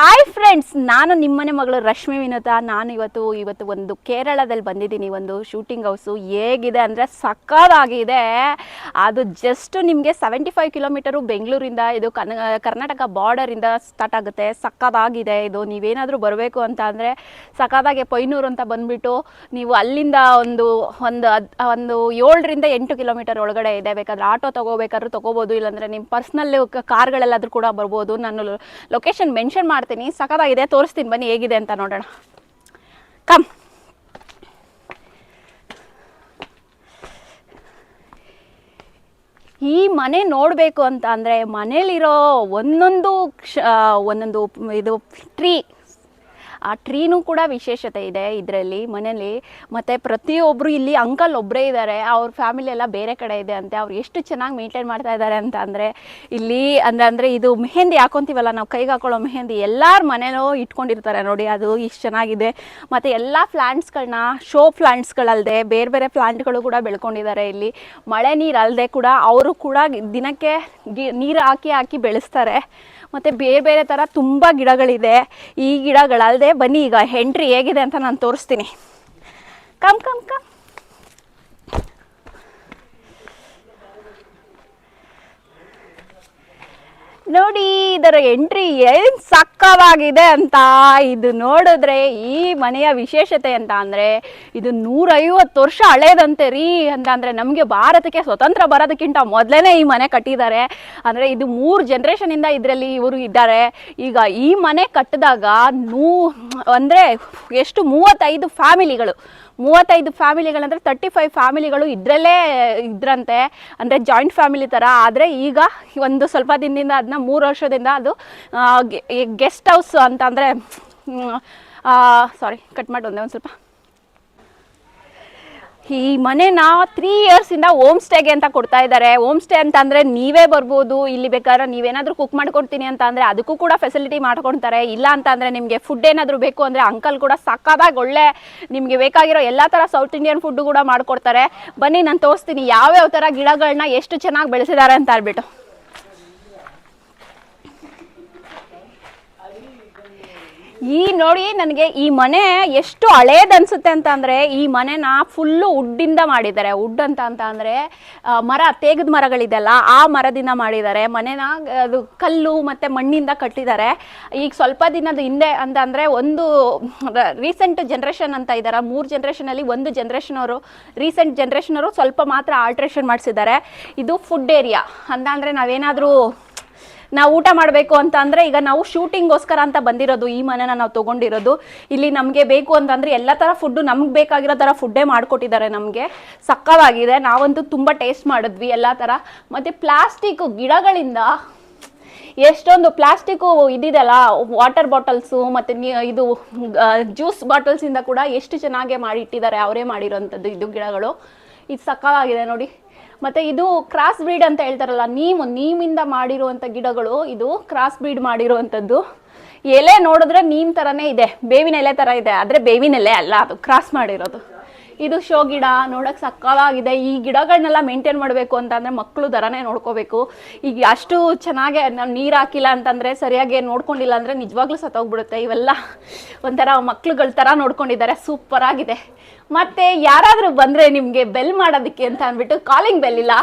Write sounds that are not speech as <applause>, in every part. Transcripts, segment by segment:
Hi friends ನಾನು ನಿಮ್ಮನೆ ಮಗಳು ರಶ್ಮಿ ವಿನೋದ. ನಾನು ಇವತ್ತು ಇವತ್ತು ಒಂದು ಕೇರಳದಲ್ಲಿ ಬಂದಿದ್ದೀನಿ. ಒಂದು ಶೂಟಿಂಗ್ ಹೌಸು ಹೇಗಿದೆ ಅಂದರೆ ಸಕ್ಕದಾಗಿದೆ ಅದು ಜಸ್ಟ್ ನಿಮಗೆ ಸೆವೆಂಟಿ ಫೈವ್ ಕಿಲೋಮೀಟರು ಬೆಂಗಳೂರಿಂದ, ಇದು ಕನ್, ಕರ್ನಾಟಕ ಬಾರ್ಡರಿಂದ ಸ್ಟಾರ್ಟ್ ಆಗುತ್ತೆ. ಸಕ್ಕದಾಗಿದೆ ಇದು. ನೀವೇನಾದರೂ ಬರಬೇಕು ಅಂತ ಅಂದರೆ ಸಕ್ಕದಾಗೆ ಪೈನೂರು ಅಂತ ಬಂದುಬಿಟ್ಟು ನೀವು ಅಲ್ಲಿಂದ ಒಂದು ಒಂದು ಒಂದು ಏಳರಿಂದ ಎಂಟು ಕಿಲೋಮೀಟರ್ ಒಳಗಡೆ ಇದೆ. ಬೇಕಾದ್ರೆ ಆಟೋ ತೊಗೋಬೇಕಾದ್ರೂ ತೊಗೋಬೋದು. ಇಲ್ಲಾಂದರೆ ನಿಮ್ಮ ಪರ್ಸ್ನಲ್ ಕಾರ್ಗಳೆಲ್ಲಾದರೂ ಕೂಡ ಬರ್ಬೋದು. ನಾನು ಲೊಕೇಶನ್ ಮೆನ್ಷನ್ ಮಾಡ್ತೀನಿ. ಸಖತ್ತಾಗಿದೆ. ತೋರಿಸ್ತೀನಿ. ಬನ್ನಿ, ಹೇಗಿದೆ ಅಂತ ನೋಡೋಣ. ಕಮ್ ಈ ಮನೆ ನೋಡಬೇಕು ಅಂತ ಅಂದರೆ ಮನೇಲಿರೋ ಒಂದೊಂದು ಕ್ಷ ಒಂದೊಂದು ಇದು ಟ್ರೀ ಆ ಟ್ರೀನೂ ಕೂಡ ವಿಶೇಷತೆ ಇದೆ ಇದರಲ್ಲಿ ಮನೇಲಿ ಮತ್ತು ಪ್ರತಿಯೊಬ್ಬರು ಇಲ್ಲಿ ಅಂಕಲ್ ಒಬ್ಬರೇ ಇದ್ದಾರೆ ಅವ್ರ ಫ್ಯಾಮಿಲಿ ಎಲ್ಲ ಬೇರೆ ಕಡೆ ಇದೆ ಅಂತೆ. ಅವ್ರು ಎಷ್ಟು ಚೆನ್ನಾಗಿ ಮೇಂಟೈನ್ ಮಾಡ್ತಾ ಇದ್ದಾರೆ ಅಂತ ಅಂದರೆ ಇಲ್ಲಿ ಅಂದರೆ ಇದು ಮೆಹಂದಿ ಹಾಕೊಂತೀವಲ್ಲ, ನಾವು ಕೈಗೆ ಹಾಕೊಳ್ಳೋ ಮೆಹಂದಿ ಎಲ್ಲರ ಮನೇಲೂ ಇಟ್ಕೊಂಡಿರ್ತಾರೆ ನೋಡಿ, ಅದು ಇಷ್ಟು ಚೆನ್ನಾಗಿದೆ. ಮತ್ತು ಎಲ್ಲ ಪ್ಲ್ಯಾಂಟ್ಸ್ಗಳನ್ನ ಶೋ ಪ್ಲ್ಯಾಂಟ್ಸ್ಗಳಲ್ಲದೆ ಬೇರೆ ಬೇರೆ ಪ್ಲ್ಯಾಂಟ್ಗಳು ಕೂಡ ಬೆಳ್ಕೊಂಡಿದ್ದಾರೆ ಇಲ್ಲಿ. ಮಳೆ ನೀರು ಅಲ್ಲದೆ ಕೂಡ ಅವರು ಕೂಡ ದಿನಕ್ಕೆ ಗಿ ನೀರು ಹಾಕಿ ಹಾಕಿ ಬೆಳೆಸ್ತಾರೆ. ಮತ್ತು ಬೇರೆ ಬೇರೆ ಥರ ತುಂಬ ಗಿಡಗಳಿದೆ. ಈ ಗಿಡಗಳಲ್ಲದೆ ಬನ್ನಿ, ಈಗ ಎಂಟ್ರಿ ಹೇಗಿದೆ ಅಂತ ನಾನು ತೋರಿಸ್ತೀನಿ. ಕಮ್ ಕಮ್ ಕಮ್ ನೋಡಿ, ಇದರ ಎಂಟ್ರಿ ಏನ್ ಸಕ್ಕವಾಗಿದೆ ಅಂತ ಇದು ನೋಡಿದ್ರೆ, ಈ ಮನೆಯ ವಿಶೇಷತೆ ಅಂತ ಅಂದ್ರೆ, ಇದು ನೂರೈವತ್ತು ವರ್ಷ ಹಳೇದಂತೆ ರೀ ಅಂತ ಅಂದ್ರೆ, ನಮಗೆ ಭಾರತಕ್ಕೆ ಸ್ವತಂತ್ರ ಬರೋದಕ್ಕಿಂತ ಮೊದಲೇ ಈ ಮನೆ ಕಟ್ಟಿದ್ದಾರೆ ಅಂದ್ರೆ ಇದು ಮೂರು ಇಂದ ಇದರಲ್ಲಿ ಇವರು ಇದ್ದಾರೆ. ಈಗ ಈ ಮನೆ ಕಟ್ಟಿದಾಗ ನೂ, ಅಂದ್ರೆ ಎಷ್ಟು ಮೂವತ್ತೈದು ಫ್ಯಾಮಿಲಿಗಳು ಮೂವತ್ತೈದು ಫ್ಯಾಮಿಲಿಗಳಂದರೆ ತರ್ಟಿ ಫೈವ್ ಫ್ಯಾಮಿಲಿಗಳು ಇದರಲ್ಲೇ ಇದ್ರಂತೆ. ಅಂದರೆ ಜಾಯಿಂಟ್ ಫ್ಯಾಮಿಲಿ ಥರ ಆದರೆ ಈಗ ಒಂದು ಸ್ವಲ್ಪ ದಿನದಿಂದ ಅದನ್ನ ಮೂರು ವರ್ಷದಿಂದ ಅದು ಗೆಸ್ಟ್ ಹೌಸ್ ಅಂತ ಅಂದರೆ ಸಾರಿ ಕಟ್ ಮಾಡಿ ಒಂದೇ ಒಂದು ಸ್ವಲ್ಪ. ಈ ಮನೆನ ತ್ರೀ ಇಯರ್ಸಿಂದ ಹೋಮ್ ಸ್ಟೇಗೆ ಅಂತ ಕೊಡ್ತಾ ಇದ್ದಾರೆ. ಹೋಮ್ ಸ್ಟೇ ಅಂತ ಅಂದರೆ ನೀವೇ ಬರ್ಬೋದು, ಇಲ್ಲಿ ಬೇಕಾದ್ರೆ ನೀವೇನಾದರೂ ಕುಕ್ ಮಾಡ್ಕೊಡ್ತೀನಿ ಅಂತ ಅಂದರೆ ಅದಕ್ಕೂ ಕೂಡ ಫೆಸಿಲಿಟಿ ಮಾಡ್ಕೊಳ್ತಾರೆ ಇಲ್ಲ ಅಂತ ಅಂದರೆ ನಿಮಗೆ ಫುಡ್ ಏನಾದರೂ ಬೇಕು ಅಂದರೆ ಅಂಕಲ್ ಕೂಡ ಸಕ್ಕದಾಗಿ ಒಳ್ಳೆ ನಿಮಗೆ ಬೇಕಾಗಿರೋ ಎಲ್ಲ ಥರ ಸೌತ್ ಇಂಡಿಯನ್ ಫುಡ್ಡು ಕೂಡ ಮಾಡ್ಕೊಡ್ತಾರೆ. ಬನ್ನಿ, ನಾನು ತೋರಿಸ್ತೀನಿ ಯಾವ್ಯಾವ ಥರ ಗಿಡಗಳನ್ನ ಎಷ್ಟು ಚೆನ್ನಾಗಿ ಬೆಳೆಸಿದ್ದಾರೆ ಅಂತ ಹೇಳ್ಬಿಟ್ಟು. ಈ ನೋಡಿ ನನಗೆ ಈ ಮನೆ ಎಷ್ಟು ಹಳೇದು ಅನ್ಸುತ್ತೆ ಅಂತ ಅಂದರೆ, ಈ ಮನೆನ ಫುಲ್ಲು ವುಡ್ಡಿಂದ ಮಾಡಿದ್ದಾರೆ. ವುಡ್ ಅಂತ ಅಂತ ಅಂದರೆ ಮರ, ತೇಗದ ಮರಗಳಿದೆಲ್ಲ ಆ ಮರದಿಂದ ಮಾಡಿದ್ದಾರೆ. ಮನೆನ, ಅದು ಕಲ್ಲು ಮತ್ತು ಮಣ್ಣಿಂದ ಕಟ್ಟಿದ್ದಾರೆ. ಈಗ ಸ್ವಲ್ಪ ದಿನದ ಹಿಂದೆ ಅಂತ ಅಂದರೆ ಒಂದು ರೀಸೆಂಟ್ ಜನ್ರೇಷನ್ ಅಂತ ಇದ್ದಾರೆ ಮೂರು ಜನ್ರೇಷನಲ್ಲಿ ಒಂದು ಜನ್ರೇಷನ್ ಅವರು ರೀಸೆಂಟ್ ಜನ್ರೇಷನ್ ಅವರು ಸ್ವಲ್ಪ ಮಾತ್ರ ಆಲ್ಟ್ರೇಷನ್ ಮಾಡಿಸಿದ್ದಾರೆ. ಇದು ಫುಡ್ ಏರಿಯಾ ಅಂತ ಅಂದರೆ ನಾವೇನಾದರೂ ನಾವು ಊಟ ಮಾಡಬೇಕು ಅಂತ ಅಂದರೆ ಈಗ ನಾವು ಶೂಟಿಂಗೋಸ್ಕರ ಅಂತ ಬಂದಿರೋದು, ಈ ಮನೆನ ನಾವು ತಗೊಂಡಿರೋದು. ಇಲ್ಲಿ ನಮಗೆ ಬೇಕು ಅಂತಂದರೆ ಎಲ್ಲ ಥರ ಫುಡ್ಡು ನಮ್ಗೆ ಬೇಕಾಗಿರೋ ಥರ ಫುಡ್ಡೇ ಮಾಡಿಕೊಟ್ಟಿದ್ದಾರೆ ನಮಗೆ. ಸಕ್ಕವಾಗಿದೆ ನಾವಂತೂ ತುಂಬ ಟೇಸ್ಟ್ ಮಾಡಿದ್ವಿ ಎಲ್ಲ ಥರ ಮತ್ತು ಪ್ಲಾಸ್ಟಿಕ್ ಗಿಡಗಳಿಂದ ಎಷ್ಟೊಂದು ಪ್ಲಾಸ್ಟಿಕ್ಕು ಇದಿದೆಲ್ಲ ವಾಟರ್ ಬಾಟಲ್ಸು ಮತ್ತು ಇದು ಜ್ಯೂಸ್ ಬಾಟಲ್ಸಿಂದ ಕೂಡ ಎಷ್ಟು ಚೆನ್ನಾಗಿ ಮಾಡಿ ಇಟ್ಟಿದ್ದಾರೆ ಅವರೇ ಮಾಡಿರೋಂಥದ್ದು ಇದು ಗಿಡಗಳು. ಇದು ಸಕ್ಕವಾಗಿದೆ ನೋಡಿ. ಮತ್ತು ಇದು ಕ್ರಾಸ್ ಬ್ರೀಡ್ ಅಂತ ಹೇಳ್ತಾರಲ್ಲ, ನೀಮು, ನೀಮಿಂದ ಮಾಡಿರುವಂಥ ಗಿಡಗಳು, ಇದು ಕ್ರಾಸ್ ಬ್ರೀಡ್ ಮಾಡಿರುವಂಥದ್ದು ಎಲೆ ನೋಡಿದ್ರೆ ನೀಮ್ ಥರನೇ ಇದೆ, ಬೇವಿನ ಎಲೆ ಥರ ಇದೆ, ಆದರೆ ಬೇವಿನ ಎಲೆ ಅಲ್ಲ, ಅದು ಕ್ರಾಸ್ ಮಾಡಿರೋದು. ಇದು ಶೋ ಗಿಡ ನೋಡಕ್ ಸಕ್ಕಲಾಗಿದೆ ಈ ಗಿಡಗಳನ್ನೆಲ್ಲ ಮೇಂಟೈನ್ ಮಾಡಬೇಕು ಅಂತಂದ್ರೆ ಮಕ್ಕಳು ದರನೇ ನೋಡ್ಕೋಬೇಕು. ಈಗ ಅಷ್ಟು ಚೆನ್ನಾಗಿ ನಾವು ನೀರು ಹಾಕಿಲ್ಲ ಅಂತಂದ್ರೆ ಸರಿಯಾಗಿ ನೋಡ್ಕೊಂಡಿಲ್ಲ ಅಂದ್ರೆ ನಿಜವಾಗ್ಲೂ ಸತ್ತೋಗ್ಬಿಡುತ್ತೆ. ಇವೆಲ್ಲ ಒಂಥರ ಮಕ್ಳುಗಳ ಥರ ನೋಡ್ಕೊಂಡಿದ್ದಾರೆ. ಸೂಪರಾಗಿದೆ ಮತ್ತೆ ಯಾರಾದರೂ ಬಂದರೆ ನಿಮಗೆ ಬೆಲ್ ಮಾಡೋದಕ್ಕೆ ಅಂತ ಅಂದ್ಬಿಟ್ಟು ಕಾಲಿಂಗ್ ಬೆಲ್ ಇಲ್ಲ.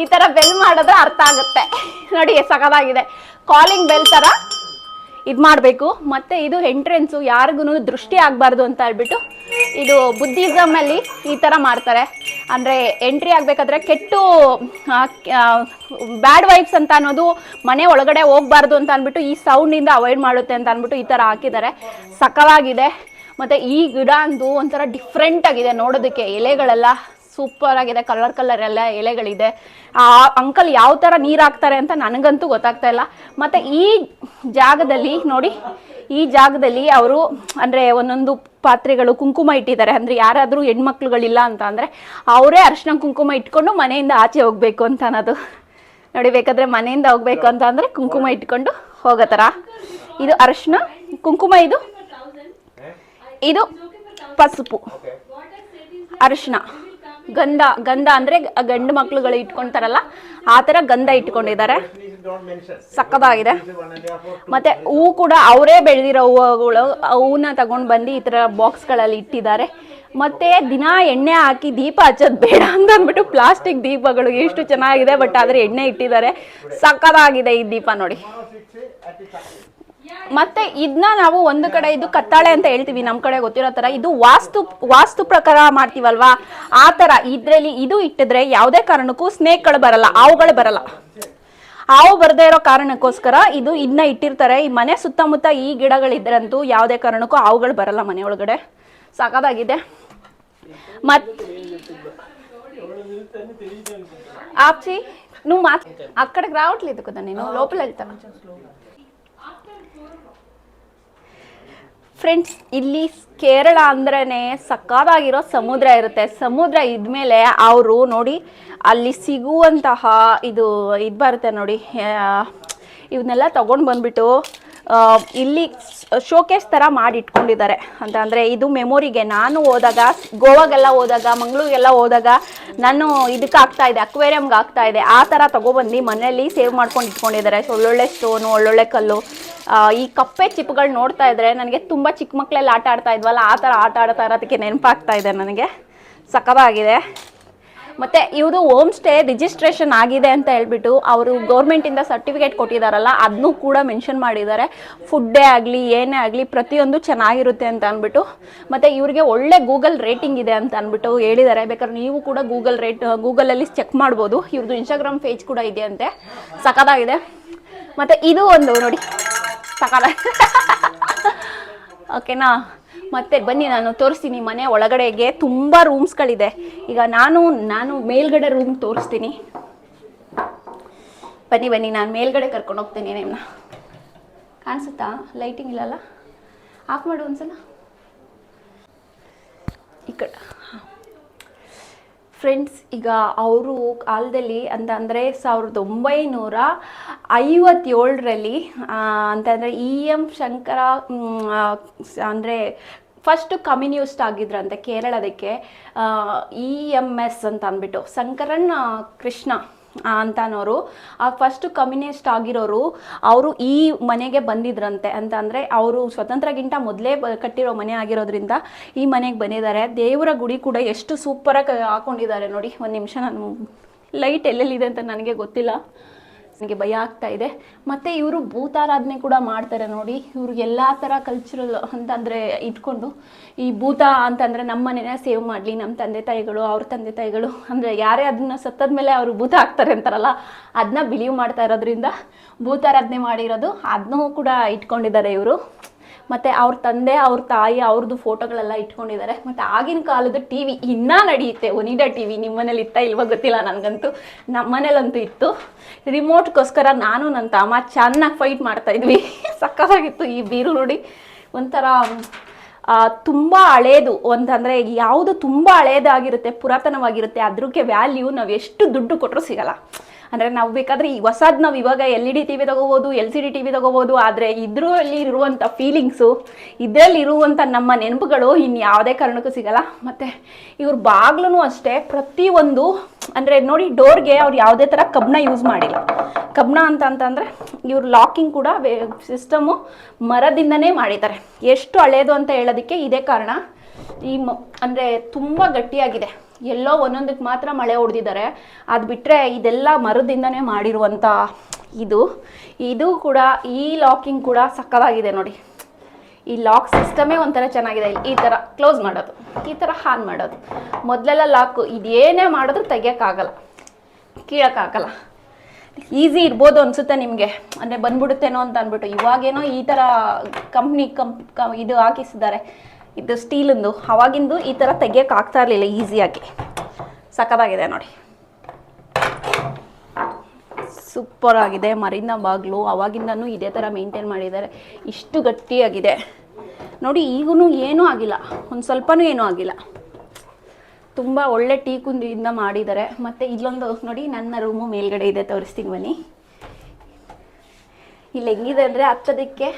ಈ ಥರ ಬೆಲ್ ಮಾಡಿದ್ರೆ ಅರ್ಥ ಆಗುತ್ತೆ. ನೋಡಿ, ಸಖತ್ತಾಗಿದೆ. ಕಾಲಿಂಗ್ ಬೆಲ್ ಥರ ಇದು ಮಾಡಬೇಕು ಮತ್ತು ಇದು ಎಂಟ್ರೆನ್ಸು ಯಾರಿಗೂ ದೃಷ್ಟಿ ಆಗಬಾರ್ದು ಅಂತ ಹೇಳ್ಬಿಟ್ಟು ಇದು ಬುದ್ಧಿಸಮಲ್ಲಿ ಈ ಥರ ಮಾಡ್ತಾರೆ. ಅಂದರೆ ಎಂಟ್ರಿ ಆಗಬೇಕಾದ್ರೆ ಕೆಟ್ಟು ಬ್ಯಾಡ್ ವೈಬ್ಸ್ ಅಂತ ಅನ್ನೋದು ಮನೆ ಒಳಗಡೆ ಹೋಗ್ಬಾರ್ದು ಅಂತ ಅಂದ್ಬಿಟ್ಟು ಈ ಸೌಂಡಿಂದ ಅವಾಯ್ಡ್ ಮಾಡುತ್ತೆ ಅಂತ ಅಂದ್ಬಿಟ್ಟು ಈ ಥರ ಹಾಕಿದ್ದಾರೆ. ಸಕಲಾಗಿದೆ ಮತ್ತು ಈ ಗಿಡ ಅಂತೂ ಒಂಥರ ಡಿಫ್ರೆಂಟ್ ಆಗಿದೆ ನೋಡೋದಕ್ಕೆ. ಎಲೆಗಳೆಲ್ಲ ಸೂಪರ್ ಆಗಿದೆ. ಕಲರ್ ಕಲರ್ ಎಲ್ಲ ಎಲೆಗಳಿದೆ. ಆ ಅಂಕಲ್ ಯಾವ ಥರ ನೀರು ಹಾಕ್ತಾರೆ ಅಂತ ನನಗಂತೂ ಗೊತ್ತಾಗ್ತಾ ಇಲ್ಲ. ಮತ್ತು ಈ ಜಾಗದಲ್ಲಿ ನೋಡಿ ಈ ಜಾಗದಲ್ಲಿ ಅವರು, ಅಂದರೆ ಒಂದೊಂದು ಪಾತ್ರೆಗಳು ಕುಂಕುಮ ಇಟ್ಟಿದ್ದಾರೆ. ಅಂದರೆ ಯಾರಾದರೂ ಹೆಣ್ಮಕ್ಳುಗಳಿಲ್ಲ ಅಂತ ಅಂದರೆ ಅವರೇ ಅರ್ಶಿನ ಕುಂಕುಮ ಇಟ್ಕೊಂಡು ಮನೆಯಿಂದ ಆಚೆ ಹೋಗಬೇಕು ಅಂತ ಅನ್ನೋದು. ನೋಡಿ, ಬೇಕಾದ್ರೆ ಮನೆಯಿಂದ ಹೋಗ್ಬೇಕು ಅಂತ ಅಂದರೆ ಕುಂಕುಮ ಇಟ್ಕೊಂಡು ಹೋಗೋ ಇದು ಅರಶಿನ ಕುಂಕುಮ, ಇದು ಇದು ಪಸುಪು. ಅರಿಶಿನ. ಗಂಧ ಗಂಧ ಅಂದ್ರೆ ಗಂಡು ಮಕ್ಳುಗಳು ಇಟ್ಕೊಂತಾರಲ್ಲ, ಆ ತರ ಗಂಧ ಇಟ್ಕೊಂಡಿದ್ದಾರೆ. ಸಕ್ಕದಾಗಿದೆ. ಮತ್ತೆ ಹೂ ಕೂಡ ಅವರೇ ಬೆಳೆದಿರೋ ಹೂವುಗಳು ಹೂವನ್ನ ತಗೊಂಡು ಬಂದು ಈ ಥರ ಬಾಕ್ಸ್ಗಳಲ್ಲಿ ಇಟ್ಟಿದ್ದಾರೆ. ಮತ್ತೆ ದಿನ ಎಣ್ಣೆ ಹಾಕಿ ದೀಪ ಹಚ್ಚೋದು ಬೇಡ ಅಂತ ಅಂದ್ಬಿಟ್ಟು ಪ್ಲಾಸ್ಟಿಕ್ ದೀಪಗಳು ಎಷ್ಟು ಚೆನ್ನಾಗಿದೆ, ಬಟ್ ಆದ್ರೆ ಎಣ್ಣೆ ಇಟ್ಟಿದ್ದಾರೆ. ಸಕ್ಕದಾಗಿದೆ ಈ ದೀಪ ನೋಡಿ. ಮತ್ತೆ ಇದನ್ನ ನಾವು ಒಂದು ಕಡೆ ಇದು ಕತ್ತಾಳೆ ಅಂತ ಹೇಳ್ತೀವಿ ನಮ್ಮ ಕಡೆ ಗೊತ್ತಿರೋ ತರ ಇದು ವಾಸ್ತು ವಾಸ್ತು ಪ್ರಕಾರ ಮಾಡ್ತೀವಲ್ವಾ ಆ ತರ ಇದ್ರಲ್ಲಿ ಇದು ಇಟ್ಟಿದ್ರೆ ಯಾವುದೇ ಕಾರಣಕ್ಕೂ ಸ್ನೇಕ್ಗಳು ಬರಲ್ಲ ಹಾವುಗಳು ಬರಲ್ಲ ಹಾವು ಬರದೇ ಇರೋ ಕಾರಣಕ್ಕೋಸ್ಕರ ಇದು ಇದನ್ನ ಇಟ್ಟಿರ್ತಾರೆ ಈ ಮನೆ ಸುತ್ತಮುತ್ತ ಈ ಗಿಡಗಳಿದ್ರಂತೂ ಯಾವುದೇ ಕಾರಣಕ್ಕೂ ಹಾವುಗಳು ಬರಲ್ಲ ಮನೆ ಒಳಗಡೆ ಸಾಕಾಗಿದೆ ಮತ್ ఆప్చి నువ్వు మా అక్కడికి రావట్లేదు కదా నేను లోపల వెళ్తా ಫ್ರೆಂಡ್ಸ್ ಇಲ್ಲಿ ಕೇರಳ ಅಂದ್ರೇ ಸಕ್ಕದಾಗಿರೋ ಸಮುದ್ರ ಇರುತ್ತೆ. ಸಮುದ್ರ ಇದ್ಮೇಲೆ ಅವರು ನೋಡಿ ಅಲ್ಲಿ ಸಿಗುವಂತಹ ಇದು ಇದು ಬರುತ್ತೆ ನೋಡಿ ಇವನ್ನೆಲ್ಲ ತಗೊಂಡು ಬಂದ್ಬಿಟ್ಟು ಇಲ್ಲಿ ಶೋಕೇಸ್ ಥರ ಮಾಡಿ ಇಟ್ಕೊಂಡಿದ್ದಾರೆ ಅಂತ ಅಂದರೆ ಇದು ಮೆಮೊರಿಗೆ ನಾನು ಹೋದಾಗ, ಗೋವಾಗೆಲ್ಲ ಹೋದಾಗ, ಮಂಗಳೂರಿಗೆಲ್ಲ ಹೋದಾಗ ನಾನು ಇದಕ್ಕೆ ಆಗ್ತಾ ಇದೆ ಅಕ್ವೇರಿಯಮ್ಗೆ ಆಗ್ತಾ ಇದೆ. ಆ ಥರ ತಗೊಬಂದು ಮನೆಯಲ್ಲಿ ಸೇವ್ ಮಾಡ್ಕೊಂಡು ಇಟ್ಕೊಂಡಿದ್ದಾರೆ. ಒಳ್ಳೊಳ್ಳೆ ಸ್ಟೋನು ಒಳ್ಳೊಳ್ಳೆ ಕಲ್ಲು. ಈ ಕಪ್ಪೆ ಚಿಪ್ಗಳು ನೋಡ್ತಾ ಇದ್ರೆ ನನಗೆ ತುಂಬ ಚಿಕ್ಕ ಮಕ್ಕಳೆಲ್ಲ ಆಟ ಆಡ್ತಾ ಇದ್ವಲ್ಲ, ಆ ಥರ ಆಟ ಆಡ್ತಾ ಇರೋದಕ್ಕೆ ನೆನಪಾಗ್ತಾ ಇದೆ ನನಗೆ. ಸಖತ್ತಾಗಿದೆ. ಮತ್ತು ಇವರು ಹೋಮ್ ಸ್ಟೇ ರಿಜಿಸ್ಟ್ರೇಷನ್ ಆಗಿದೆ ಅಂತ ಹೇಳ್ಬಿಟ್ಟು ಅವರು ಗೌರ್ಮೆಂಟಿಂದ ಸರ್ಟಿಫಿಕೇಟ್ ಕೊಟ್ಟಿದ್ದಾರಲ್ಲ ಅದನ್ನೂ ಕೂಡ ಮೆನ್ಷನ್ ಮಾಡಿದ್ದಾರೆ. ಫುಡ್ಡೇ ಆಗಲಿ, ಏನೇ ಆಗಲಿ, ಪ್ರತಿಯೊಂದು ಚೆನ್ನಾಗಿರುತ್ತೆ ಅಂತ ಅಂದ್ಬಿಟ್ಟು ಮತ್ತು ಇವರಿಗೆ ಒಳ್ಳೆ ಗೂಗಲ್ ರೇಟಿಂಗ್ ಇದೆ ಅಂತ ಅಂದ್ಬಿಟ್ಟು ಹೇಳಿದ್ದಾರೆ. ಬೇಕಾದ್ರೆ ನೀವು ಕೂಡ ಗೂಗಲ್ ರೇಟ್, ಗೂಗಲಲ್ಲಿ ಚೆಕ್ ಮಾಡ್ಬೋದು. ಇವ್ರದ್ದು ಇನ್ಸ್ಟಾಗ್ರಾಮ್ ಪೇಜ್ ಕೂಡ ಇದೆ ಅಂತೆ. ಸಖತ್ತಾಗಿದೆ. ಮತ್ತು ಇದು ಒಂದು ನೋಡಿ. ಸಖತ್ತಾಗಿದೆ ಓಕೆನಾ <laughs> ಮತ್ತೆ ಬನ್ನಿ, ನಾನು ತೋರಿಸ್ತೀನಿ ಮನೆ ಒಳಗಡೆಗೆ. ತುಂಬ ರೂಮ್ಸ್ಗಳಿದೆ. ಈಗ ನಾನು ನಾನು ಮೇಲ್ಗಡೆ ರೂಮ್ ತೋರಿಸ್ತೀನಿ. ಬನ್ನಿ ಬನ್ನಿ, ನಾನು ಮೇಲ್ಗಡೆ ಕರ್ಕೊಂಡು ಹೋಗ್ತೀನಿ ನಿಮ್ಮನ್ನ ಕಾಣಿಸುತ್ತಾ? ಲೈಟಿಂಗ್ ಇಲ್ಲಲ್ಲ? ಆಫ್ ಮಾಡು ಒಂದ್ಸಲ. ಈ ಕಡೆ. ಫ್ರೆಂಡ್ಸ್, ಈಗ ಅವರು ಕಾಲದಲ್ಲಿ ಅಂತ ಅಂದರೆ ಸಾವಿರದ ಒಂಬೈನೂರ ಐವತ್ತೇಳರಲ್ಲಿ ಅಂತಂದರೆ ಇ ಎಂ ಶಂಕರ ಅಂದರೆ ಫಸ್ಟ್ ಕಮ್ಯುನಿಸ್ಟ್ ಆಗಿದ್ರಂತೆ ಕೇರಳದಕ್ಕೆ ಇ ಎಂ ಎಸ್ ಅಂತ ಅಂದ್ಬಿಟ್ಟು ಶಂಕರನ್ ಕೃಷ್ಣ ಆ, ಅನ್ನೋರು ಆ ಫಸ್ಟ್ ಕಮ್ಯುನಿಸ್ಟ್ ಆಗಿರೋರು ಅವರು ಈ ಮನೆಗೆ ಬಂದಿದ್ರಂತೆ. ಅಂತ ಅಂದರೆ ಅವರು ಸ್ವತಂತ್ರಗಿಂತ ಮೊದಲೇ ಕಟ್ಟಿರೋ ಮನೆ ಆಗಿರೋದ್ರಿಂದ ಈ ಮನೆಗೆ ಬಂದಿದ್ದಾರೆ. ದೇವರ ಗುಡಿ ಕೂಡ ಎಷ್ಟು ಸೂಪರಾಗಿ ಹಾಕೊಂಡಿದ್ದಾರೆ ನೋಡಿ. ಒಂದು ನಿಮಿಷ ನಾನು ಲೈಟ್ ಎಲ್ಲೆಲ್ಲಿದೆ ಅಂತ ನನಗೆ ಗೊತ್ತಿಲ್ಲ. ನನಗೆ ಭಯ ಆಗ್ತಾ ಇದೆ. ಮತ್ತು ಇವರು ಭೂತಾರಾಧನೆ ಕೂಡ ಮಾಡ್ತಾರೆ ನೋಡಿ. ಇವರು ಎಲ್ಲ ಥರ ಕಲ್ಚರಲ್ ಅಂತಂದರೆ ಇಟ್ಕೊಂಡು, ಈ ಭೂತ ಅಂತಂದರೆ ನಮ್ಮ ಮನೆನೇ ಸೇವ್ ಮಾಡಲಿ ನಮ್ಮ ತಂದೆ ತಾಯಿಗಳು, ಅವ್ರ ತಂದೆ ತಾಯಿಗಳು, ಅಂದರೆ ಯಾರೇ ಅದನ್ನ ಸತ್ತದ ಮೇಲೆ ಅವರು ಭೂತ ಆಗ್ತಾರೆ ಅಂತಾರಲ್ಲ ಅದನ್ನ ಬಿಲೀವ್ ಮಾಡ್ತಾ ಇರೋದ್ರಿಂದ ಭೂತಾರಾಧನೆ ಮಾಡಿರೋದು ಅದನ್ನೂ ಕೂಡ ಇಟ್ಕೊಂಡಿದ್ದಾರೆ ಇವರು. ಮತ್ತು ಅವ್ರ ತಂದೆ, ಅವ್ರ ತಾಯಿ ಅವ್ರದ್ದು ಫೋಟೋಗಳೆಲ್ಲ ಇಟ್ಕೊಂಡಿದ್ದಾರೆ. ಮತ್ತು ಆಗಿನ ಕಾಲದ ಟಿ ವಿ ಇನ್ನೂ ನಡೆಯುತ್ತೆ. ಒನಿಡಾ ಟಿ ವಿ ನಿಮ್ಮ ಮನೇಲಿ ಇತ್ತಾ ಇಲ್ವೋ ಗೊತ್ತಿಲ್ಲ ನನಗಂತೂ. ನಮ್ಮ ಮನೇಲಂತೂ ಇತ್ತು. ರಿಮೋಟ್ಗೋಸ್ಕರ ನಾನು ನನ್ನ ತಮ್ಮ ಚೆನ್ನಾಗಿ ಫೈಟ್ ಮಾಡ್ತಾ ಇದ್ವಿ. <laughs> ಸಕ್ಕತ್ತಾಗಿತ್ತು ಈ ಬೀರು ನೋಡಿ. ಒಂಥರ ತುಂಬ ಹಳೇದು. ಒಂದಂದರೆ ಯಾವುದು ತುಂಬ ಹಳೇದಾಗಿರುತ್ತೆ, ಪುರಾತನವಾಗಿರುತ್ತೆ. ಅದ್ರಕ್ಕೆ ವ್ಯಾಲ್ಯೂ ನಾವು ಎಷ್ಟು ದುಡ್ಡು ಕೊಟ್ಟರು ಸಿಗಲ್ಲ. ಅಂದರೆ ನಾವು ಬೇಕಾದ್ರೆ ಈ ಹೊಸದು ನಾವು ಇವಾಗ L E D T V ತಗೋಬೋದು L C D T V ತಗೋಬೋದು, ಆದರೆ ಇದರಲ್ಲಿ ಇರುವಂಥ ಫೀಲಿಂಗ್ಸು ಇದರಲ್ಲಿ ಇರುವಂಥ ನಮ್ಮ ನೆನಪುಗಳು ಇನ್ನು ಯಾವುದೇ ಕಾರಣಕ್ಕೂ ಸಿಗಲ್ಲ. ಮತ್ತು ಇವ್ರ ಬಾಗ್ಲೂ ಅಷ್ಟೇ ಪ್ರತಿಯೊಂದು ಅಂದರೆ ನೋಡಿ ಡೋರ್ಗೆ ಅವ್ರು ಯಾವುದೇ ಥರ ಕಬ್ಬಣ ಯೂಸ್ ಮಾಡಿಲ್ಲ. ಕಬ್ಬಣ ಅಂತ ಅಂತಂದರೆ ಇವ್ರ ಲಾಕಿಂಗ್ ಕೂಡ ಸಿಸ್ಟಮು ಮರದಿಂದನೇ ಮಾಡಿದ್ದಾರೆ. ಎಷ್ಟು ಹಳೇದು ಅಂತ ಹೇಳೋದಕ್ಕೆ ಇದೇ ಕಾರಣ. ಈ ಮ, ಅಂದರೆ ತುಂಬ ಗಟ್ಟಿಯಾಗಿದೆ. ಎಲ್ಲೋ ಒಂದೊಂದಕ್ಕೆ ಮಾತ್ರ ಮಳೆ ಹೊಡೆದಿದ್ದಾರೆ ಅದು ಬಿಟ್ಟರೆ ಇದೆಲ್ಲ ಮರದಿಂದನೇ ಮಾಡಿರುವಂಥ ಇದು. ಇದು ಕೂಡ ಈ ಲಾಕಿಂಗ್ ಕೂಡ ಸಕ್ಕದಾಗಿದೆ ನೋಡಿ. ಈ ಲಾಕ್ ಸಿಸ್ಟಮೇ ಒಂಥರ ಚೆನ್ನಾಗಿದೆ. ಈ ಥರ ಕ್ಲೋಸ್ ಮಾಡೋದು, ಈ ಥರ ಹಾನ್ ಮಾಡೋದು. ಮೊದಲೆಲ್ಲ ಲಾಕು ಇದೇನೇ ಮಾಡಿದ್ರು ತೆಗಿಯೋಕ್ಕಾಗಲ್ಲ, ಕೀಳೋಕ್ಕಾಗಲ್ಲ. ಈಸಿ ಇರ್ಬೋದು ಅನಿಸುತ್ತೆ ನಿಮಗೆ. ಅಂದರೆ ಬಂದ್ಬಿಡುತ್ತೇನೋ ಅಂತ ಅಂದ್ಬಿಟ್ಟು ಇವಾಗೇನೋ ಈ ಥರ ಕಂಪ್ನಿ ಕಂಪ್ ಇದು ಹಾಕಿಸಿದ್ದಾರೆ. ಇದು ಸ್ಟೀಲಿಂದು. ಅವಾಗಿಂದು ಈ ಥರ ತೆಗಿಯೋಕೆ ಆಗ್ತಾ ಇರಲಿಲ್ಲ, ಈಸಿಯಾಗಿ. ಸಖತ್ತಾಗಿದೆ ನೋಡಿ. ಸೂಪರ್ ಆಗಿದೆ ಮರಿನ ಬಾಗಿಲು. ಅವಾಗಿಂದನೂ ಇದೇ ಥರ ಮೇಂಟೈನ್ ಮಾಡಿದ್ದಾರೆ. ಇಷ್ಟು ಗಟ್ಟಿಯಾಗಿದೆ. ನೋಡಿ ಈಗೂ ಏನೂ ಆಗಿಲ್ಲ. ಒಂದು ಸ್ವಲ್ಪನೂ ಏನೂ ಆಗಿಲ್ಲ. ತುಂಬ ಒಳ್ಳೆ ಟೀ ಕುಂದಿಯಿಂದ ಮಾಡಿದ್ದಾರೆ. ಮತ್ತು ಇಲ್ಲೊಂದು, ನೋಡಿ, ನನ್ನ ರೂಮು ಮೇಲ್ಗಡೆ ಇದೆ. ತೋರಿಸ್ತೀನಿ ಬನ್ನಿ. ಇಲ್ಲಿ ಹೆಂಗಿದೆ ಅಂದರೆ ಹತ್ತದಕ್ಕೆ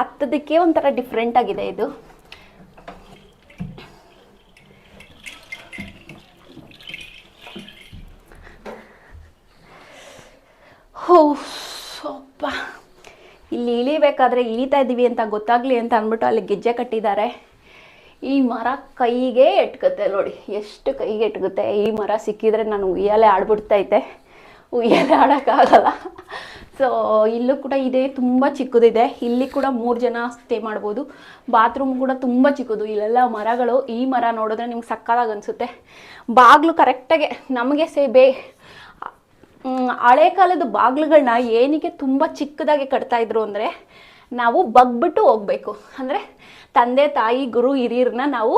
ಹತ್ತದಕ್ಕೆ ಒಂಥರ ಡಿಫ್ರೆಂಟಾಗಿದೆ ಇದು. ಇಲ್ಲಿ ಇಳಿಬೇಕಾದ್ರೆ ಇಳಿತಾ ಇದ್ದೀವಿ ಅಂತ ಗೊತ್ತಾಗ್ಲಿ ಅಂತ ಅಂದ್ಬಿಟ್ಟು ಅಲ್ಲಿ ಗೆಜ್ಜೆ ಕಟ್ಟಿದ್ದಾರೆ. ಈ ಮರ ಕೈಗೆ ಎಟ್ಕತ್ತೆ ನೋಡಿ, ಎಷ್ಟು ಕೈಗೆ ಎಟ್ಕುತ್ತೆ. ಈ ಮರ ಸಿಕ್ಕಿದ್ರೆ ನಾನು ಉಯ್ಯಾಲೆ ಆಡ್ಬಿಡ್ತೈತೆ ಉಯ್ಯಾಲೆ ಆಡೋಕ್ಕಾಗಲ್ಲ. ಸೊ ಇಲ್ಲೂ ಕೂಡ ಇದೆ, ತುಂಬ ಚಿಕ್ಕದಿದೆ. ಇಲ್ಲಿ ಕೂಡ ಮೂರು ಜನ ಸ್ಟೇ ಮಾಡ್ಬೋದು. ಬಾತ್ರೂಮ್ ಕೂಡ ತುಂಬ ಚಿಕ್ಕದು. ಇಲ್ಲೆಲ್ಲ ಮರಗಳು. ಈ ಮರ ನೋಡಿದ್ರೆ ನಿಮ್ಗೆ ಸಕ್ಕದಾಗಿ ಅನಿಸುತ್ತೆ. ಬಾಗಿಲು ಕರೆಕ್ಟಾಗೆ ನಮಗೆ ಸೇ ಬೇ ಹಳೆ ಕಾಲದ ಬಾಗಿಲುಗಳನ್ನ ಏನಕ್ಕೆ ತುಂಬ ಚಿಕ್ಕದಾಗಿ ಕಟ್ತಾ ಇದ್ರು ಅಂದರೆ ನಾವು ಬಗ್ಬಿಟ್ಟು ಹೋಗ್ಬೇಕು. ಅಂದರೆ ತಂದೆ, ತಾಯಿ, ಗುರು, ಹಿರಿಯರನ್ನ ನಾವು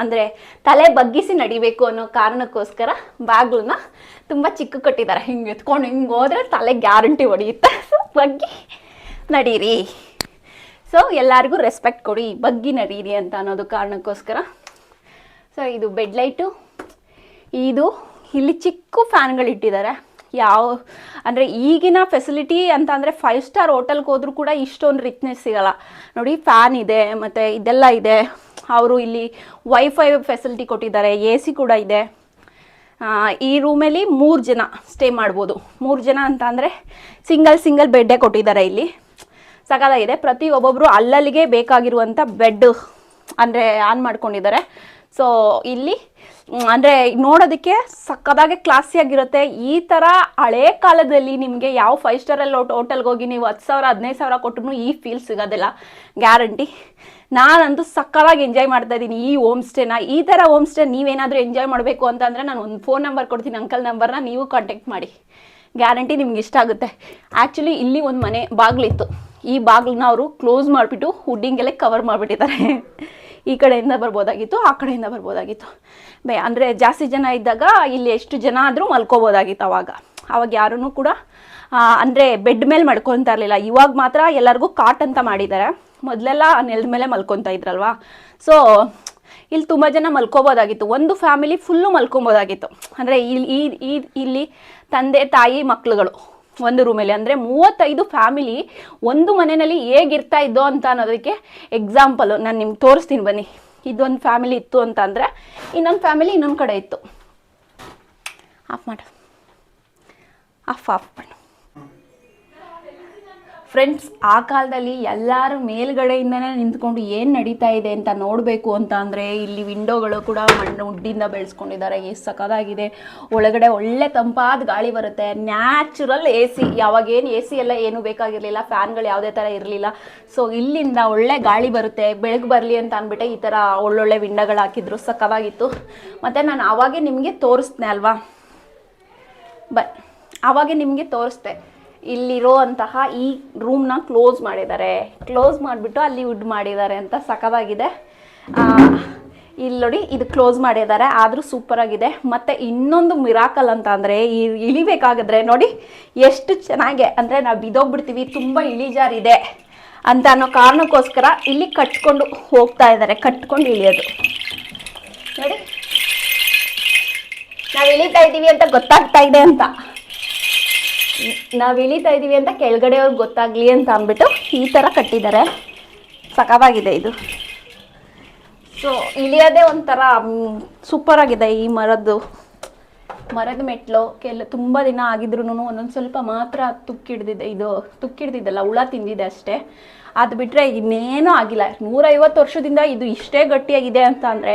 ಅಂದರೆ ತಲೆ ಬಗ್ಗಿಸಿ ನಡಿಬೇಕು ಅನ್ನೋ ಕಾರಣಕ್ಕೋಸ್ಕರ ಬಾಗಿಲನ್ನ ತುಂಬ ಚಿಕ್ಕ ಕಟ್ಟಿದ್ದಾರೆ. ಹಿಂಗೆ ಎತ್ಕೊಂಡು ಹಿಂಗೆ ಹೋದ್ರೆ ತಲೆ ಗ್ಯಾರಂಟಿ ಹೊಡೆಯುತ್ತೆ. ಸೊ ಬಗ್ಗಿ ನಡೀರಿ. ಸೊ ಎಲ್ಲರಿಗೂ ರೆಸ್ಪೆಕ್ಟ್ ಕೊಡಿ. ಬಗ್ಗಿ ನಡೀರಿ ಅಂತ ಅನ್ನೋದು ಕಾರಣಕ್ಕೋಸ್ಕರ. ಸೊ ಇದು ಬೆಡ್ ಲೈಟು ಇದು ಇಲ್ಲಿ ಚಿಕ್ಕ ಫ್ಯಾನ್ಗಳು ಇಟ್ಟಿದ್ದಾರೆ ಯಾವ, ಅಂದರೆ ಈಗಿನ ಫೆಸಿಲಿಟಿ ಅಂತ ಅಂದರೆ ಫೈವ್ ಸ್ಟಾರ್ ಹೋಟೆಲ್ಗೆ ಹೋದರೂ ಕೂಡ ಇಷ್ಟೊಂದು ರಿಚ್ನೆಸ್ ಸಿಗಲ್ಲ. ನೋಡಿ ಫ್ಯಾನ್ ಇದೆ, ಮತ್ತು ಇದೆಲ್ಲ ಇದೆ. ಅವರು ಇಲ್ಲಿ ವೈಫೈ ಫೆಸಿಲಿಟಿ ಕೊಟ್ಟಿದ್ದಾರೆ ಎ ಸಿ ಕೂಡ ಇದೆ. ಈ ರೂಮಲ್ಲಿ ಮೂರು ಜನ ಸ್ಟೇ ಮಾಡ್ಬೋದು. ಮೂರು ಜನ ಅಂತ ಅಂದರೆ ಸಿಂಗಲ್ ಸಿಂಗಲ್ ಬೆಡ್ಡೇ ಕೊಟ್ಟಿದ್ದಾರೆ ಇಲ್ಲಿ. ಸಕಲಾಗಿದೆ ಪ್ರತಿ ಒಬ್ಬೊಬ್ಬರು ಅಲ್ಲಲ್ಲಿಗೆ ಬೇಕಾಗಿರುವಂಥ ಬೆಡ್ ಅಂದರೆ ಆನ್ ಮಾಡ್ಕೊಂಡಿದ್ದಾರೆ. ಸೊ ಇಲ್ಲಿ ಅಂದ್ರೆ ನೋಡೋದಕ್ಕೆ ಸಕ್ಕದಾಗೆ ಕ್ಲಾಸಿಯಾಗಿರುತ್ತೆ ಈ ಥರ ಹಳೇ ಕಾಲದಲ್ಲಿ ನಿಮಗೆ ಯಾವ ಫೈವ್ ಸ್ಟಾರಲ್ಲಿ ಹೋಟೆಲ್ಗೆ ಹೋಗಿ ನೀವು ಹತ್ತು ಸಾವಿರ, ಹದಿನೈದು ಸಾವಿರ ಕೊಟ್ಟರು ಈ ಫೀಲ್ ಸಿಗೋದಿಲ್ಲ. ಗ್ಯಾರಂಟಿ ನಾನಂತೂ ಸಕ್ಕದಾಗಿ ಎಂಜಾಯ್ ಮಾಡ್ತಾ ಇದ್ದೀನಿ ಈ ಹೋಮ್ ಸ್ಟೇನ ಈ ಥರ ಹೋಮ್ ಸ್ಟೇ ನೀವೇನಾದರೂ ಎಂಜಾಯ್ ಮಾಡಬೇಕು ಅಂತಂದರೆ ನಾನು ಒಂದು ಫೋನ್ ನಂಬರ್ ಕೊಡ್ತೀನಿ ಅಂಕಲ್ ನಂಬರ್ನ ನೀವು ಕಾಂಟ್ಯಾಕ್ಟ್ ಮಾಡಿ. ಗ್ಯಾರಂಟಿ ನಿಮ್ಗೆ ಇಷ್ಟ ಆಗುತ್ತೆ. ಆ್ಯಕ್ಚುಲಿ ಇಲ್ಲಿ ಒಂದು ಮನೆ ಬಾಗಿಲಿತ್ತು ಈ ಬಾಗಿಲನ್ನ ಅವರು ಕ್ಲೋಸ್ ಮಾಡಿಬಿಟ್ಟು ಹುಡ್ಡಿಂಗೆಲ್ಲ ಕವರ್ ಮಾಡಿಬಿಟ್ಟಿದ್ದಾರೆ. ಈ ಕಡೆಯಿಂದ ಬರ್ಬೋದಾಗಿತ್ತು, ಆ ಕಡೆಯಿಂದ ಬರ್ಬೋದಾಗಿತ್ತು. ಬೇ, ಅಂದರೆ ಜಾಸ್ತಿ ಜನ ಇದ್ದಾಗ ಇಲ್ಲಿ ಎಷ್ಟು ಜನ ಆದರೂ ಮಲ್ಕೋಬೋದಾಗಿತ್ತು ಅವಾಗ. ಅವಾಗ ಯಾರೂ ಕೂಡ ಅಂದರೆ ಬೆಡ್ ಮೇಲೆ ಮಡ್ಕೊತಾ ಇರಲಿಲ್ಲ. ಇವಾಗ ಮಾತ್ರ ಎಲ್ಲರಿಗೂ ಕಾಟ್ ಅಂತ ಮಾಡಿದ್ದಾರೆ. ಮೊದಲೆಲ್ಲ ನೆಲದ ಮೇಲೆ ಮಲ್ಕೊತಾ ಇದ್ರಲ್ವಾ? ಸೊ ಇಲ್ಲಿ ತುಂಬ ಜನ ಮಲ್ಕೋಬೋದಾಗಿತ್ತು. ಒಂದು ಫ್ಯಾಮಿಲಿ ಫುಲ್ಲು ಮಲ್ಕೊಬೋದಾಗಿತ್ತು ಅಂದರೆ ಇಲ್ಲಿ ಈ, ಇಲ್ಲಿ ತಂದೆ, ತಾಯಿ, ಮಕ್ಳುಗಳು. ಒಂದು ರೂಮಲ್ಲಿ ಅಂದರೆ ಮೂವತ್ತೈದು ಫ್ಯಾಮಿಲಿ ಒಂದು ಮನೆಯಲ್ಲಿ ಹೇಗಿರ್ತಾ ಇದ್ದೋ ಅಂತ ಅನ್ನೋದಕ್ಕೆ ಎಕ್ಸಾಂಪಲು ನಾನು ನಿಮ್ಗೆ ತೋರಿಸ್ತೀನಿ ಬನ್ನಿ. ಇದೊಂದು ಫ್ಯಾಮಿಲಿ ಇತ್ತು ಅಂತ ಅಂದರೆ ಇನ್ನೊಂದು ಫ್ಯಾಮಿಲಿ ಇನ್ನೊಂದು ಕಡೆ ಇತ್ತು. ಆಫ್ ಮಾಡು. ಆಫ್ ಆಫ್ ಮಾಡು. ಫ್ರೆಂಡ್ಸ್ ಆ ಕಾಲದಲ್ಲಿ ಎಲ್ಲರೂ ಮೇಲ್ಗಡೆಯಿಂದನೇ ನಿಂತ್ಕೊಂಡು ಏನು ನಡೀತಾ ಇದೆ ಅಂತ ನೋಡಬೇಕು ಅಂತ ಅಂದರೆ ಇಲ್ಲಿ ವಿಂಡೋಗಳು ಕೂಡ ಮಣ್ಣು ಉಡ್ಡಿಂದ ಬೆಳೆಸ್ಕೊಂಡಿದ್ದಾರೆ. ಎಷ್ಟು ಸಖತ್ತಾಗಿದೆ. ಒಳಗಡೆ ಒಳ್ಳೆ ತಂಪಾದ ಗಾಳಿ ಬರುತ್ತೆ. ನ್ಯಾಚುರಲ್ ಎ ಸಿ ಯಾವಾಗೇನು ಎ ಸಿ ಎಲ್ಲ ಏನೂ ಬೇಕಾಗಿರಲಿಲ್ಲ. ಫ್ಯಾನ್ಗಳು ಯಾವುದೇ ಥರ ಇರಲಿಲ್ಲ. ಸೊ ಇಲ್ಲಿಂದ ಒಳ್ಳೆ ಗಾಳಿ ಬರುತ್ತೆ. ಬೆಳಗ್ಗೆ ಬರಲಿ ಅಂತ ಅಂದ್ಬಿಟ್ಟು ಈ ಥರ ಒಳ್ಳೊಳ್ಳೆ ವಿಂಡೋಗಳು ಹಾಕಿದ್ರು. ಸಖತ್ತಾಗಿತ್ತು. ಮತ್ತು ನಾನು ಆವಾಗೇ ನಿಮಗೆ ತೋರಿಸ್ದೆ ಅಲ್ವಾ? ಬ ಆವಾಗೆ ನಿಮಗೆ ತೋರಿಸ್ದೆ. ಇಲ್ಲಿರೋ ಅಂತಹ ಈ ರೂಮ್ನ ಕ್ಲೋಸ್ ಮಾಡಿದ್ದಾರೆ. ಕ್ಲೋಸ್ ಮಾಡಿಬಿಟ್ಟು ಅಲ್ಲಿ ವುಡ್ ಮಾಡಿದ್ದಾರೆ ಅಂತ ಸಖತ್ತಾಗಿದೆ ಇಲ್ಲಿ ನೋಡಿ ಇದು ಕ್ಲೋಸ್ ಮಾಡಿದ್ದಾರೆ. ಆದರೂ ಸೂಪರಾಗಿದೆ ಮತ್ತು ಇನ್ನೊಂದು ಮಿರಾಕಲ್ ಅಂತ ಅಂದರೆ ಇಳಿಬೇಕಾಗಿದ್ರೆ ನೋಡಿ ಎಷ್ಟು ಚೆನ್ನಾಗೆ ಅಂದರೆ ನಾವು ಬಿದೋಗ್ಬಿಡ್ತೀವಿ ತುಂಬ ಇಳಿಜಾರಿದೆ ಅಂತ ಅನ್ನೋ ಕಾರಣಕ್ಕೋಸ್ಕರ ಇಲ್ಲಿ ಕಟ್ಕೊಂಡು ಹೋಗ್ತಾ ಇದ್ದಾರೆ. ಕಟ್ಕೊಂಡು ಇಳಿಯೋದು. ನೋಡಿ. ನಾವು ಇಳಿತಾ ಇದ್ದೀವಿ ಅಂತ ಗೊತ್ತಾಗ್ತಾ ಇದೆ ಅಂತ. ನಾವು ಇಳಿತಾ ಇದ್ದೀವಿ ಅಂತ ಕೆಳಗಡೆ ಕೆಳಗಡೆಯವ್ರಿಗೆ ಗೊತ್ತಾಗಲಿ ಅಂತ ಅಂದ್ಬಿಟ್ಟು ಈ ಥರ ಕಟ್ಟಿದ್ದಾರೆ ಸಖತ್ತಾಗಿದೆ ಇದು. ಸೊ ಇಳಿಯೋದೇ ಒಂಥರ ಸೂಪರ್ ಆಗಿದೆ ಈ ಮರದ್ದು. ಮರದ ಮೆಟ್ಲು, ಕೆಲ, ತುಂಬ ದಿನ ಆಗಿದ್ರು ಒಂದೊಂದು ಸ್ವಲ್ಪ ಮಾತ್ರ ತುಕ್ಕಿಡ್ದಿದೆ, ಇದು ತುಕ್ಕಿಡ್ದಿದ್ದಲ್ಲ, ಹುಳ ತಿಂದಿದೆ ಅಷ್ಟೇ. ಅದು ಬಿಟ್ಟರೆ ಇನ್ನೇನೂ ಆಗಿಲ್ಲ. ನೂರೈವತ್ತು ವರ್ಷದಿಂದ ಇದು ಇಷ್ಟೇ ಗಟ್ಟಿಯಾಗಿದೆ ಅಂತ ಅಂದರೆ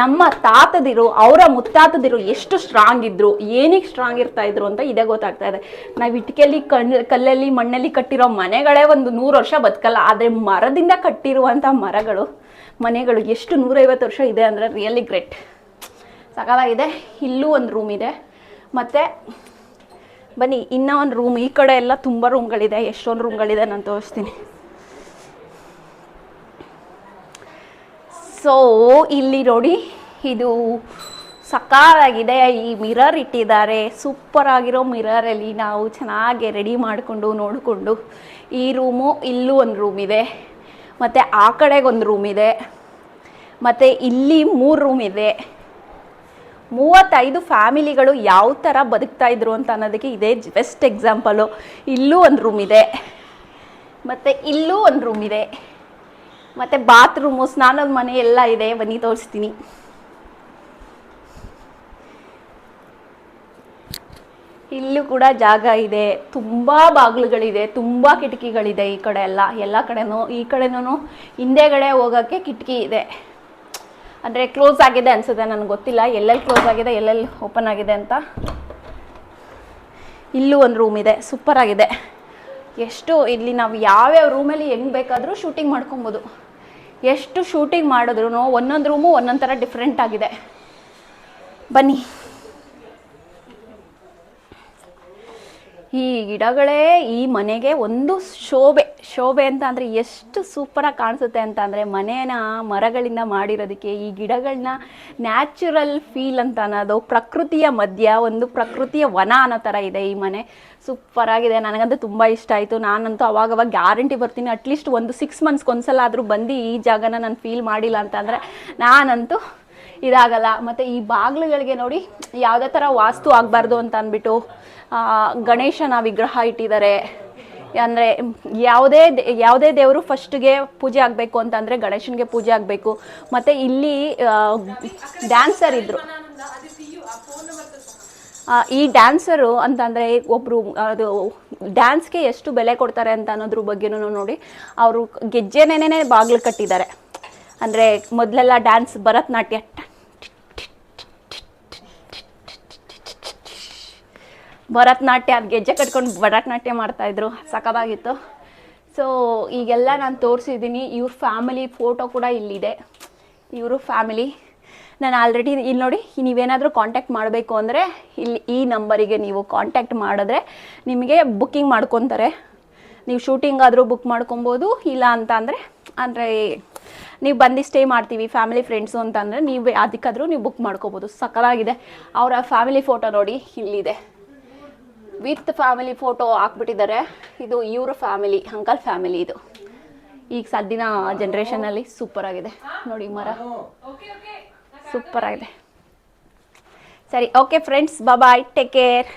ನಮ್ಮ ತಾತದಿರು, ಅವರ ಮುತ್ತಾತದಿರು ಎಷ್ಟು ಸ್ಟ್ರಾಂಗ್ ಇದ್ರು ಏನಕ್ಕೆ ಸ್ಟ್ರಾಂಗ್ ಇರ್ತಾ ಇದ್ರು ಅಂತ ಇದೇ ಗೊತ್ತಾಗ್ತಾ ಇದೆ. ನಾವು ಇಟ್ಕೆಯಲ್ಲಿ ಕಣ್ಣು ಕಲ್ಲಲ್ಲಿ, ಮಣ್ಣಲ್ಲಿ ಕಟ್ಟಿರೋ ಮನೆಗಳೇ ಒಂದು ನೂರು ವರ್ಷ ಬದುಕಲ್ಲ, ಆದರೆ ಮರದಿಂದ ಕಟ್ಟಿರುವಂಥ ಮರಗಳು, ಮನೆಗಳು ಎಷ್ಟು ನೂರೈವತ್ತು ವರ್ಷ ಇದೆ ಅಂದರೆ ರಿಯಲಿ ಗ್ರೇಟ್ ಸಕಾಲಾಗಿದೆ ಇಲ್ಲೂ ಒಂದು ರೂಮ್ ಇದೆ. ಮತ್ತು, ಬನ್ನಿ ಇನ್ನೂ ಒಂದು ರೂಮ್ ಈ ಕಡೆ ಎಲ್ಲ ತುಂಬ ರೂಮ್ಗಳಿದೆ ಎಷ್ಟೊಂದು ರೂಮ್ಗಳಿದೆ ನಾನು ತೋರಿಸ್ತೀನಿ. ಸೊ ಇಲ್ಲಿ ನೋಡಿ, ಇದು ಸಕಾಲಾಗಿದೆ. ಈ ಮಿರರ್ ಇಟ್ಟಿದ್ದಾರೆ. ಸೂಪರ್ ಆಗಿರೋ ಮಿರರಲ್ಲಿ ನಾವು ಚೆನ್ನಾಗಿ ರೆಡಿ ಮಾಡಿಕೊಂಡು, ನೋಡಿಕೊಂಡು, ಈ ರೂಮು ಇಲ್ಲೂ ಒಂದು ರೂಮ್ ಇದೆ. ಮತ್ತು ಆ ಕಡೆಗೆ ಒಂದು ರೂಮ್ ಇದೆ. ಮತ್ತು ಇಲ್ಲಿ ಮೂರು ರೂಮ್ ಇದೆ. ಮೂವತ್ತೈದು ಫ್ಯಾಮಿಲಿಗಳು ಯಾವ ಥರ ಬದುಕ್ತಾ ಇದ್ರು ಅಂತ ಅನ್ನೋದಕ್ಕೆ ಇದೇ ಬೆಸ್ಟ್ ಎಕ್ಸಾಂಪಲು ಇಲ್ಲೂ ಒಂದು ರೂಮ್ ಇದೆ. ಮತ್ತು ಇಲ್ಲೂ ಒಂದು ರೂಮ್ ಇದೆ. ಮತ್ತು ಬಾತ್ರೂಮು ಸ್ನಾನದ ಮನೆ ಎಲ್ಲ ಇದೆ, ಬನ್ನಿ ತೋರಿಸ್ತೀನಿ. ಇಲ್ಲೂ ಕೂಡ ಜಾಗ ಇದೆ. ತುಂಬ ಬಾಗಿಲುಗಳಿದೆ, ತುಂಬ ಕಿಟಕಿಗಳಿದೆ ಈ ಕಡೆ ಎಲ್ಲ ಎಲ್ಲ ಕಡೆನೂ, ಈ ಕಡೆನೂ ಹಿಂದೆಗಡೆ ಹೋಗೋಕ್ಕೆ ಕಿಟಕಿ ಇದೆ. ಅಂದರೆ ಕ್ಲೋಸ್ ಆಗಿದೆ ಅನ್ಸುತ್ತೆ, ನನಗೆ ಗೊತ್ತಿಲ್ಲ, ಎಲ್ಲೆಲ್ಲಿ ಕ್ಲೋಸ್ ಆಗಿದೆ, ಎಲ್ಲೆಲ್ಲಿ ಓಪನ್ ಆಗಿದೆ ಅಂತ. ಇಲ್ಲೂ ಒಂದು ರೂಮ್ ಇದೆ ಸೂಪರ್ ಆಗಿದೆ. ಎಷ್ಟು, ಇಲ್ಲಿ ನಾವು ಯಾವ್ಯಾವ ರೂಮಲ್ಲಿ ಹೆಂಗೆ ಬೇಕಾದರೂ ಶೂಟಿಂಗ್ ಮಾಡ್ಕೊಬೋದು. ಎಷ್ಟು ಶೂಟಿಂಗ್ ಮಾಡಿದ್ರು ಒಂದೊಂದು ರೂಮು ಒಂದೊಂದು ಥರ ಡಿಫ್ರೆಂಟ್ ಆಗಿದೆ. ಬನ್ನಿ. ಈ ಗಿಡಗಳೇ ಈ ಮನೆಗೆ ಒಂದು ಶೋಭೆ ಶೋಭೆ ಅಂತ ಅಂದರೆ ಎಷ್ಟು ಸೂಪರಾಗಿ ಕಾಣಿಸುತ್ತೆ ಅಂತ ಅಂದರೆ ಮನೇನ ಮರಗಳಿಂದ ಮಾಡಿರೋದಕ್ಕೆ ಈ ಗಿಡಗಳನ್ನ ನ್ಯಾಚುರಲ್ ಫೀಲ್ ಅಂತ ಅನ್ನೋದು ಪ್ರಕೃತಿಯ ಮಧ್ಯ, ಒಂದು ಪ್ರಕೃತಿಯ ವನ ಅನ್ನೋ ಥರ ಇದೆ ಈ ಮನೆ. ಸೂಪರ್ ಆಗಿದೆ. ನನಗಂತೂ ತುಂಬ ಇಷ್ಟ ಆಯಿತು. ನಾನಂತೂ ಅವಾಗವಾಗ ಗ್ಯಾರಂಟಿ ಬರ್ತೀನಿ. ಅಟ್ಲೀಸ್ಟ್ ಒಂದು ಸಿಕ್ಸ್ ಮಂತ್ಸ್ಗೆ ಒಂದ್ಸಲ ಆದರೂ ಬಂದು ಈ ಜಾಗನ ನಾನು ಫೀಲ್ ಮಾಡಿಲ್ಲ ಅಂತಂದರೆ ನಾನಂತೂ ಇದಾಗಲ್ಲ. ಮತ್ತು ಈ ಬಾಗಿಲುಗಳಿಗೆ ನೋಡಿ, ಯಾವುದೇ ಥರ ವಾಸ್ತು ಆಗಬಾರ್ದು ಅಂತ ಅಂದ್ಬಿಟ್ಟು ಗಣೇಶನ ವಿಗ್ರಹ ಇಟ್ಟಿದ್ದಾರೆ. ಅಂದರೆ ಯಾವುದೇ ಯಾವುದೇ ದೇವರು ಫಸ್ಟ್ಗೆ ಪೂಜೆ ಆಗಬೇಕು ಅಂತಂದರೆ ಗಣೇಶನಿಗೆ ಪೂಜೆ ಆಗಬೇಕು. ಮತ್ತು ಇಲ್ಲಿ ಡ್ಯಾನ್ಸರ್ ಇದ್ದರು ಈ ಡ್ಯಾನ್ಸರು ಅಂತಂದರೆ ಒಬ್ಬರು ಅದು ಡ್ಯಾನ್ಸ್ಗೆ ಎಷ್ಟು ಬೆಲೆ ಕೊಡ್ತಾರೆ ಅಂತ ಅನ್ನೋದ್ರ ಬಗ್ಗೆನೂ ನೋಡಿ, ಅವರು ಗೆಜ್ಜೆನೇನೆ ಬಾಗಿಲು ಕಟ್ಟಿದ್ದಾರೆ. ಅಂದರೆ ಮೊದಲೆಲ್ಲ ಡ್ಯಾನ್ಸ್ ಭರತನಾಟ್ಯ ಭರತನಾಟ್ಯ ಅದು ಗೆಜ್ಜೆ ಕಟ್ಕೊಂಡು ಭರತನಾಟ್ಯ ಮಾಡ್ತಾಯಿದ್ರು ಸಖತ್ತಾಗಿತ್ತು. ಸೊ ಈಗೆಲ್ಲ ನಾನು ತೋರಿಸಿದ್ದೀನಿ. ಇವ್ರ ಫ್ಯಾಮಿಲಿ ಫೋಟೋ ಕೂಡ ಇಲ್ಲಿದೆ. ಇವರು ಫ್ಯಾಮಿಲಿ ನಾನು ಆಲ್ರೆಡಿ ಇಲ್ಲಿ ನೋಡಿ, ನೀವೇನಾದರೂ ಕಾಂಟ್ಯಾಕ್ಟ್ ಮಾಡಬೇಕು ಅಂದರೆ ಇಲ್ಲಿ ಈ ನಂಬರಿಗೆ ನೀವು ಕಾಂಟ್ಯಾಕ್ಟ್ ಮಾಡಿದ್ರೆ ನಿಮಗೆ ಬುಕ್ಕಿಂಗ್ ಮಾಡ್ಕೊತಾರೆ. ನೀವು ಶೂಟಿಂಗ್ ಆದರೂ ಬುಕ್ ಮಾಡ್ಕೊಬೋದು, ಇಲ್ಲ ಅಂತ ಅಂದರೆ ಅಂದರೆ ನೀವು ಬಂದು ಸ್ಟೇ ಮಾಡ್ತೀವಿ ಫ್ಯಾಮಿಲಿ ಫ್ರೆಂಡ್ಸು ಅಂತಂದರೆ ನೀವು, ಅದಕ್ಕಾದರೂ ನೀವು ಬುಕ್ ಮಾಡ್ಕೋಬೋದು. ಸಕಲಾಗಿದೆ ಅವರ ಫ್ಯಾಮಿಲಿ ಫೋಟೋ ನೋಡಿ, ಇಲ್ಲಿದೆ. ವಿತ್ ಫ್ಯಾಮಿಲಿ ಫೋಟೋ ಹಾಕ್ಬಿಟ್ಟಿದ್ದಾರೆ. ಇದು ಇವ್ರ ಫ್ಯಾಮಿಲಿ, ಅಂಕಲ್ ಫ್ಯಾಮಿಲಿ ಇದು. ಈಗ ಸದ್ದಿನ ಜನ್ರೇಷನಲ್ಲಿ ಸೂಪರ್ ಆಗಿದೆ. ನೋಡಿ ಮರ. ಸೂಪರ್ ಆಗಿದೆ. ಸರಿ okay friends bye take care